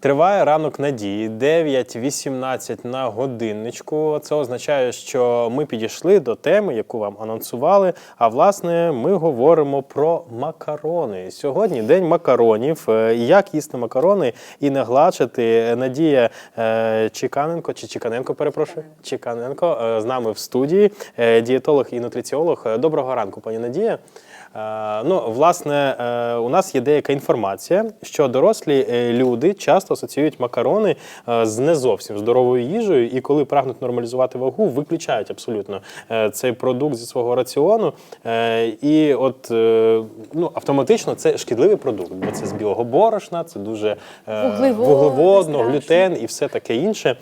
Триває ранок надії 9.18 на годинничку. Це означає, що ми підійшли до теми, яку вам анонсували. А власне, ми говоримо про макарони. Сьогодні день макаронів. Е, Як їсти макарони і не гладшити? Надія е, Чеканенко чи Чеканенко, перепрошую. Чеканенко е, з нами в студії, дієтолог і нутриціолог. Доброго ранку, пані Надія. Е, Ну, власне, е, у нас є деяка інформація, що дорослі е, люди часто асоціюють макарони з не зовсім здоровою їжею, і коли прагнуть нормалізувати вагу, виключають абсолютно цей продукт зі свого раціону. І от ну, автоматично це шкідливий продукт, бо це з білого борошна, це дуже вуглеводно, глютен і все таке інше.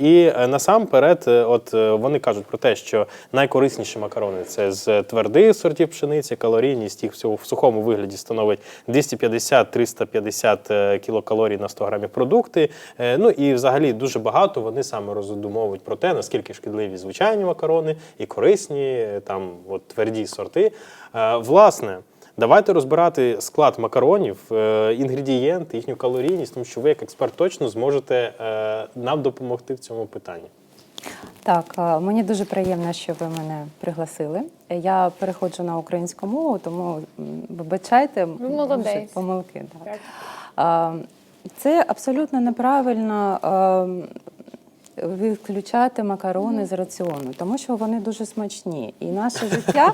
І насамперед, от вони кажуть про те, що найкорисніші макарони це з твердих сортів пшениці, калорійність їх в сухому вигляді становить 250-350 е, кілокалорій на 100 грамів продукти. Е, Ну і взагалі дуже багато вони саме роздумовують про те, наскільки шкідливі звичайні макарони і корисні е, там от тверді сорти. Власне. Давайте розбирати склад макаронів, інгредієнти, їхню калорійність, тому що ви, як експерт, точно зможете нам допомогти в цьому питанні. Так, е, мені дуже приємно, що ви мене пригласили. Я переходжу на українську мову, тому вибачайте Ви молодець. помилки. Да. Так. Це абсолютно неправильно е, виключати макарони з раціону, тому що вони дуже смачні, і наше життя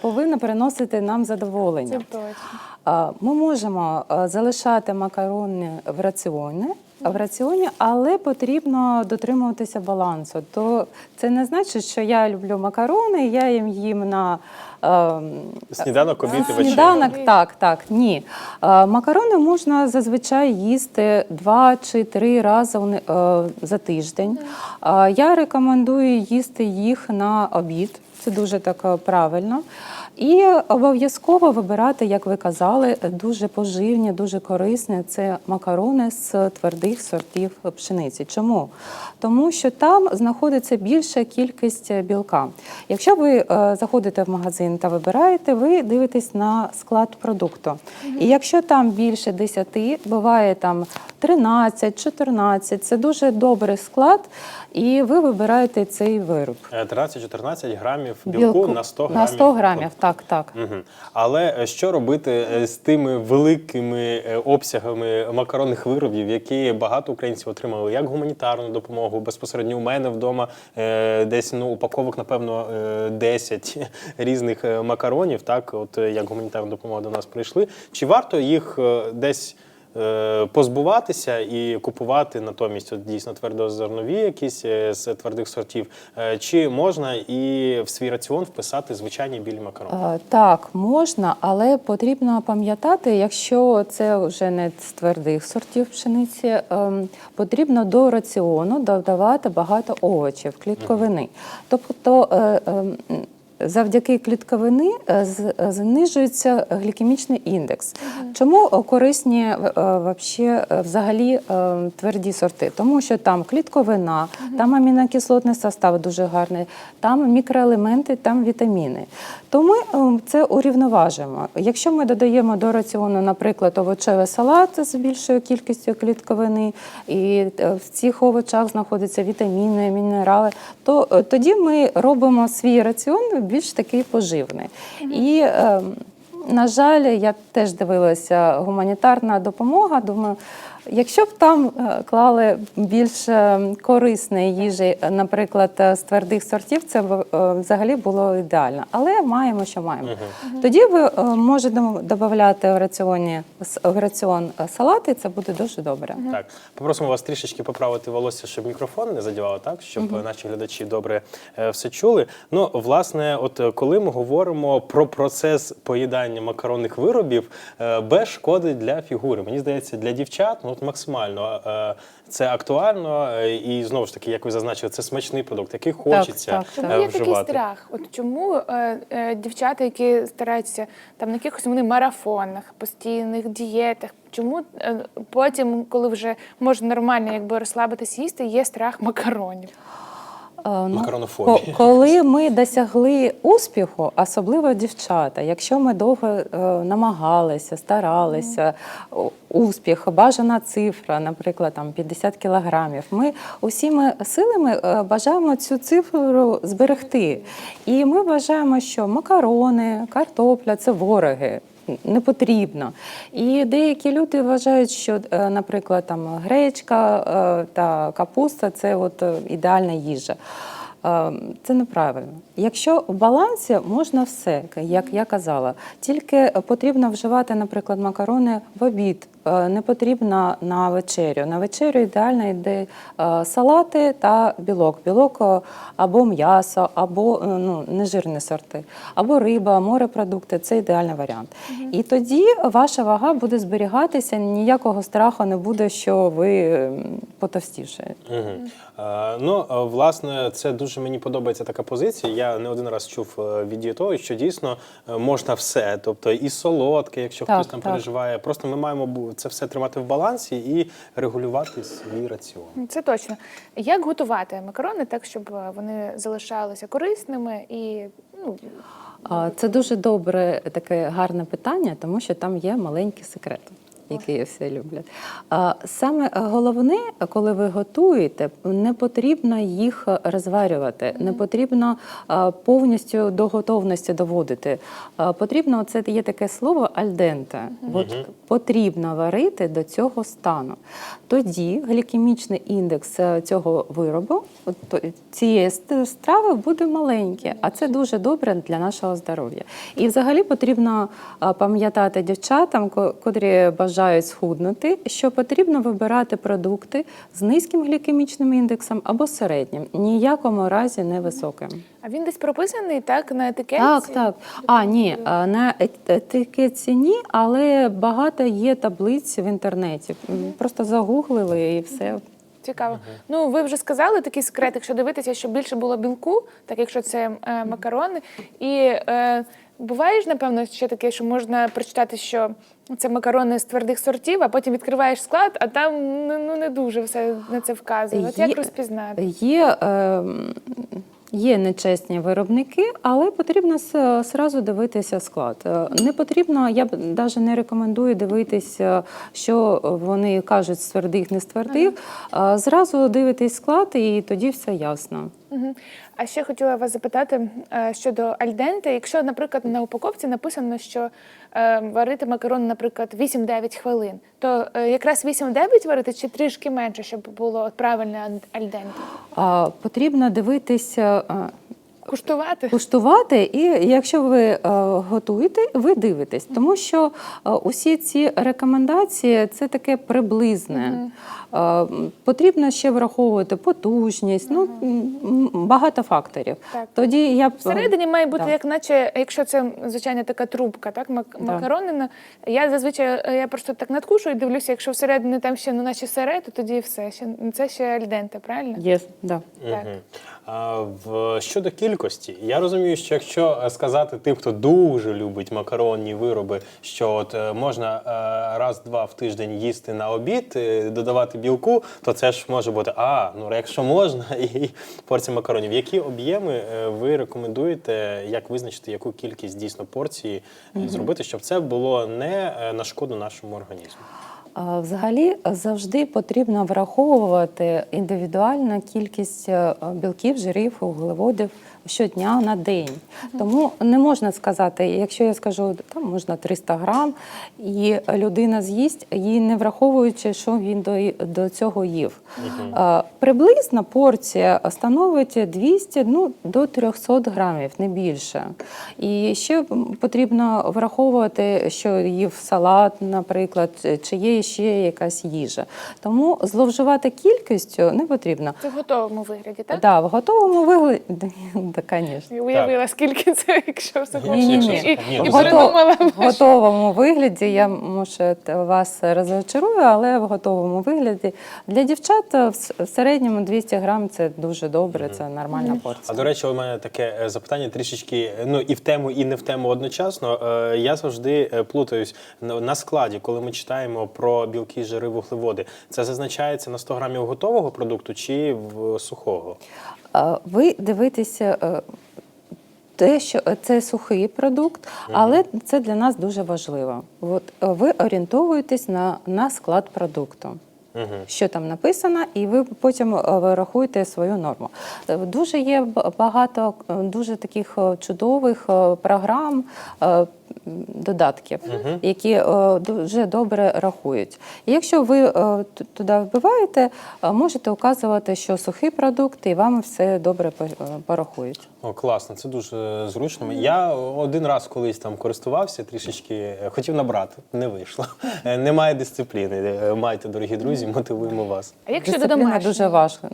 повинно приносити нам задоволення. Це точно. Ми можемо залишати макарони в раціоні, в раціоні, але потрібно дотримуватися балансу. То це не значить, що я люблю макарони, я їм їм на ем, Сніданок, обід і. Сніданок, так, так, ні. Е, Макарони можна зазвичай їсти два чи три рази е, за тиждень. Е, Я рекомендую їсти їх на обід. Це дуже так е, правильно. І обов'язково вибирати, як ви казали, дуже поживні, дуже корисні. Це макарони з твердих сортів пшениці. Чому? Тому що там знаходиться більша кількість білка. Якщо ви е, заходите в магазин та вибираєте, ви дивитесь на склад продукту. І якщо там більше 10, буває там 13, 14, це дуже добрий склад, і ви вибираєте цей вироб. Е, 13-14 грамів білку, на 100 грамів. На 100 грамів, так, так. Угу. Але е, що робити е, з тими великими е, обсягами макаронних виробів, які багато українців отримали як гуманітарну допомогу? Безпосередньо у мене вдома десь ну упаковок, напевно, е, 10 різних макаронів, так, от як гуманітарна допомога до нас прийшли. Чи варто їх десь? Е, Позбуватися і купувати натомість от, дійсно твердозернові якісь е, з твердих сортів, Е, чи можна і в свій раціон вписати звичайні білі макарони? Так, можна, але потрібно пам'ятати, якщо це вже не з твердих сортів пшениці, ем, потрібно до раціону додавати багато овочів, клітковини. Тобто ем, завдяки клітковини е, е, знижується глікемічний індекс. Чому е, корисні взагалі тверді сорти? Тому що там клітковина, там амінокислотний состав дуже гарний, там мікроелементи, там вітаміни. То ми це урівноважимо. Якщо ми додаємо до раціону, наприклад, овочевий салат з більшою кількістю клітковини, і в цих овочах знаходяться вітаміни, мінерали, то тоді ми робимо свій раціон більш такий поживний. І е, на жаль, я теж дивилася гуманітарна допомога. Думаю, якщо б там е, клали більш е, корисної їжі, е, наприклад, з твердих сортів, це б взагалі було ідеально. Але маємо, що маємо. Тоді ви можете додати в раціоні в раціон салати, це буде дуже добре. Так, попросимо вас трішечки поправити волосся, щоб мікрофон не задівав, так щоб е, наші глядачі добре все чули. Ну, власне, от коли ми говоримо про процес поїдання макаронних виробів, без шкоди для фігури. Мені здається, для дівчат ну от максимально е, це актуально, е, і знову ж таки, як ви зазначили, це смачний продукт, який хочеться так, Чому е, є такий вживати. страх? От чому е, е, дівчата, які стараються там на якихось вони марафонах, постійних дієтах, чому е, потім, коли вже можна нормально якби розслабитись їсти, є страх макаронів? Е, ну, коли ми досягли успіху, особливо дівчата, якщо ми довго е, намагалися, старалися, успіх, бажана цифра, наприклад, там 50 кілограмів, ми усіми силами е, бажаємо цю цифру зберегти. І ми вважаємо, що макарони, картопля це вороги. Не потрібно. І деякі люди вважають, що, е, наприклад, там гречка е, та капуста це от е, ідеальна їжа. Це неправильно. Якщо в балансі можна все, як я казала, тільки потрібно вживати, наприклад, макарони в обід, е, не потрібно на вечерю. На вечерю ідеально йде е, салати та білок. Білок е, або м'ясо, або е, ну, нежирні сорти, або риба, морепродукти це ідеальний варіант. І тоді ваша вага буде зберігатися, ніякого страху не буде, що ви м, потовстішаєте. Угу. Е, ну, е, власне, це дуже мені подобається така позиція. Я не один раз чув е, від дієтологів, що дійсно е, можна все, тобто і солодке, якщо Так, хтось там так. переживає. Просто ми маємо це все тримати в балансі і регулювати свій раціон. Це точно. Як готувати макарони так, щоб е, вони залишалися корисними і ну, Це дуже добре, таке гарне питання, тому що там є маленький секрет. Який всі люблять. Саме головне, коли ви готуєте, не потрібно їх розварювати, не потрібно повністю до готовності доводити. Потрібно, це є таке слово альденте. От потрібно варити до цього стану. Тоді глікемічний індекс е, цього виробу, цієї страви буде маленький, а це дуже добре для нашого здоров'я. І взагалі потрібно пам'ятати дівчатам, котрі бажають схуднути, що потрібно вибирати продукти з низьким глікемічним індексом або середнім, ніякому разі не високим. а він десь прописаний так на етикетці? Так, так. А, ні, на етикетці ні, але багато є таблиць в інтернеті. Просто загуглили і все. Цікаво. Ну, ви вже сказали такий секрет, якщо дивитися, щоб більше було білку, так якщо це е, макарони. І е, буває ж, напевно, ще таке, що можна прочитати, що це макарони з твердих сортів, а потім відкриваєш склад, а там ну, ну, не дуже все на це вказує. От як розпізнати? Є, е, є нечесні виробники, але потрібно сразу дивитися склад. Е, Не потрібно, я б навіть не рекомендую дивитися, що вони кажуть з твердих, не з твердих. А Зразу дивитись склад, і тоді все ясно. А ще хотіла вас запитати е, щодо альденте. Якщо, наприклад, на упаковці написано, що е, варити макарони, наприклад, 8-9 хвилин, то е, якраз 8-9 варити чи трішки менше, щоб було правильне аль- альденте? А, Потрібно дивитися. Куштувати? куштувати, і якщо ви готуєте, ви дивитесь, тому що усі ці рекомендації це таке приблизне. Е, потрібно ще враховувати потужність, ну багато факторів. Так. Тоді я б Всередині має бути, Да. як наче, якщо це звичайно така трубка, так мак- Да. Я зазвичай е, я просто так надкушую і дивлюся, якщо всередині там ще ну наче сире, то тоді все. Ще це ще альденте, правильно? є, да. Так. А, в, щодо кількості, я розумію, що якщо е, сказати тим, хто дуже любить макаронні вироби, що от можна раз-два в тиждень їсти на обід, е, додавати білку, то це ж може бути а, ну якщо можна, і порція макаронів. Які об'єми е, ви рекомендуєте, як визначити, яку кількість дійсно порції е, зробити, щоб це було не е, на шкоду нашому організму? Взагалі завжди потрібно враховувати індивідуальну кількість е, білків, жирів, вуглеводів щодня на день. Тому не можна сказати, якщо я скажу, там можна 300 грам, і людина з'їсть, її не враховуючи, що він до, до цього їв. А, Приблизно порція становить 200 ну, до 300 грамів, не більше. І ще потрібно враховувати, що їв салат, наприклад, чи є ще якась їжа. Тому зловживати кількістю не потрібно. Це в готовому вигляді, так? Да, в готовому вигляді, да, звісно. Я уявила, скільки це, якщо все Ну, Ні, ні, хочеш. ні. І, і В, придумала. в готовому вигляді я може вас розчарую, але в готовому вигляді для дівчат в середньому 200 грам це дуже добре, це нормальна порція. А до речі, у мене таке е, запитання трішечки ну і в тему, і не в тему одночасно. Е, Я завжди е, плутаюсь на на складі, коли ми читаємо про білки, жири, вуглеводи. Це зазначається на 100 грамів готового продукту чи в сухого? Ви дивитеся. е, те, що це сухий продукт, але це для нас дуже важливо. От е, ви орієнтовуєтесь на, на склад продукту. Що там написано, і ви потім е, ви рахуєте свою норму. Дуже є багато дуже таких чудових програм, додатків, які е, дуже добре рахують. І якщо ви е, туди вбиваєте, е, можете указувати, що сухий продукт, і вам все добре порахують. О, класно, це дуже зручно. Я один раз колись там користувався, трішечки хотів набрати, не вийшло. Немає дисципліни. Майте, дорогі друзі, мотивуємо вас. А як щодо Дисципліна дуже важка.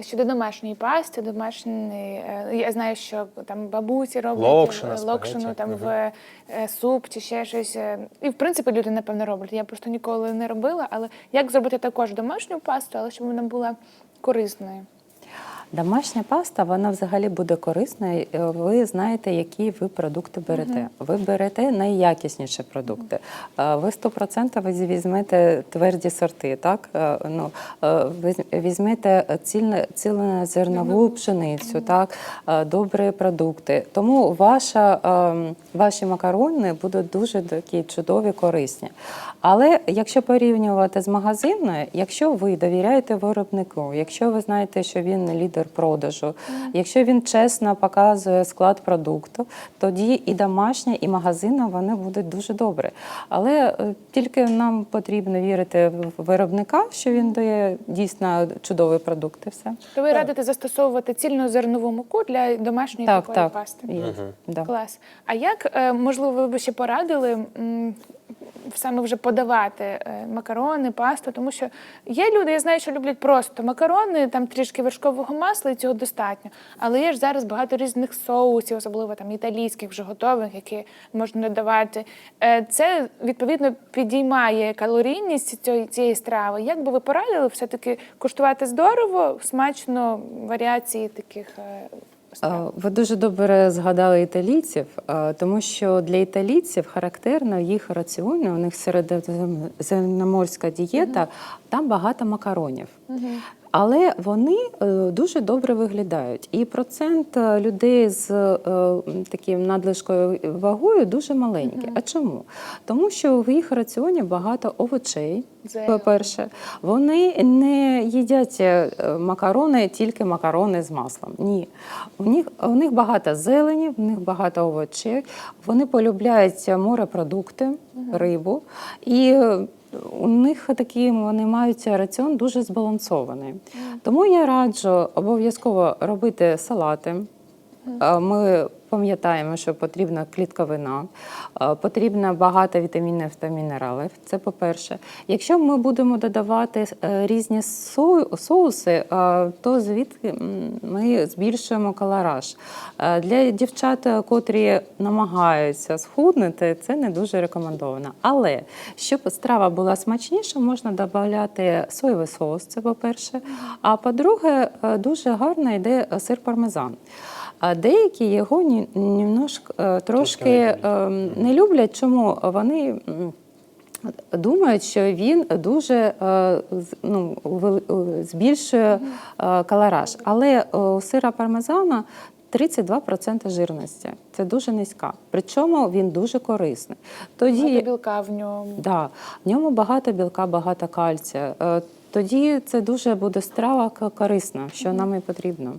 Щодо домашньої пасти, домашньої, е, я знаю, що там бабусі роблять е, локшину там угу. в е, суп чи ще щось. І в принципі люди напевно роблять. Я просто ніколи не робила. Але як зробити також домашню пасту, але щоб вона була корисною? Домашня паста, вона взагалі буде корисною. Е, Ви знаєте, які ви продукти берете. Ви берете найякісніші продукти. Е, Ви 100% візьмете тверді сорти, так? Е, Ну, візьмете цільнозернову пшеницю, так? Добрі продукти. Тому ваша, ем, ваші макарони будуть дуже такі чудові, корисні. Але якщо порівнювати з магазинною, якщо ви довіряєте виробнику, якщо ви знаєте, що він лідер продажу, якщо він чесно показує склад продукту, тоді і домашня, і магазинна вони будуть дуже добре. Але е, тільки нам потрібно вірити в виробника, що він дає дійсно чудовий продукт і все. То ви радите застосовувати цільнозернову муку для домашньої Так, такої так. пасти? Є. Да. Клас. А як е, можливо ви б ще порадили саме вже подавати е, макарони, пасту? Тому що є люди, я знаю, що люблять просто макарони, там трішки вершкового масла, і цього достатньо. Але є ж зараз багато різних соусів, особливо там італійських вже готових, які можна додавати. Е, Це відповідно підіймає калорійність цієї, цієї страви. Як би ви порадили все-таки куштувати здорово, смачно варіації таких? Е, Ви дуже добре згадали італійців, тому що для італійців характерно їх раціони, у них середземноморська дієта, там багато макаронів. Але вони е, дуже добре виглядають. І процент е, людей з е, таким надлишкою вагою дуже маленький. А чому? Тому що в їх раціоні багато овочей. По-перше, вони не їдять макарони, тільки макарони з маслом. Ні. У них, у них багато зелені, в них багато овочей. Вони полюбляють морепродукти, рибу. І у них такі вони мають раціон дуже збалансований. Тому я раджу обов'язково робити салати. Е, Ми пам'ятаємо, що потрібна клітковина, е, потрібно багато вітамінів та мінералів. Це по-перше. Якщо ми будемо додавати е, різні соуси, то звідки ми збільшуємо калораж. Для дівчат, котрі намагаються схуднути, це не дуже рекомендовано. Але щоб страва була смачніша, можна додати соєвий соус. Це по-перше. А по-друге, дуже гарно йде сир пармезан. А деякі його ні, немножко, е, трошки не е, не люблять. Чому вони думають, що він дуже е, з- ну, е, збільшує калораж. Але у сира пармезана 32% жирності. Це дуже низька. Причому він дуже корисний. Тоді Багато білка в ньому. Да, в ньому багато білка, багато кальція. Тоді це дуже буде страва корисна, що нам і потрібно.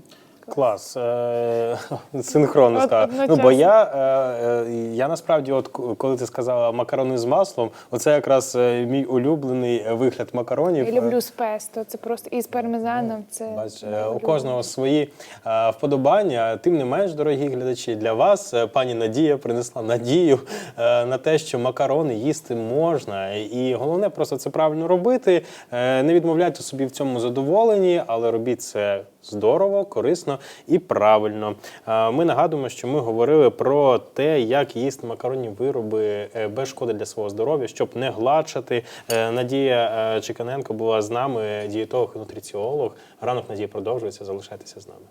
Клас. Е, Синхронно сказав. Ну, бо я, е, е, я насправді, от коли ти сказала макарони з маслом, оце якраз мій улюблений вигляд макаронів. Я люблю з песто. Це просто і з пармезаном. Це Бач, е, у кожного свої вподобання. Тим не менш, дорогі глядачі, для вас пані Надія принесла надію на те, що макарони їсти можна. І головне просто це правильно робити. Не відмовляйте собі в цьому задоволенні, але робіть це здорово, корисно і правильно. Ми нагадуємо, що ми говорили про те, як їсти макаронні вироби е, без шкоди для свого здоров'я, щоб не гладшати. Е, Надія е, Чеканенко була з нами, дієтолог і нутриціолог. Ранок Надії продовжується. Залишайтеся з нами.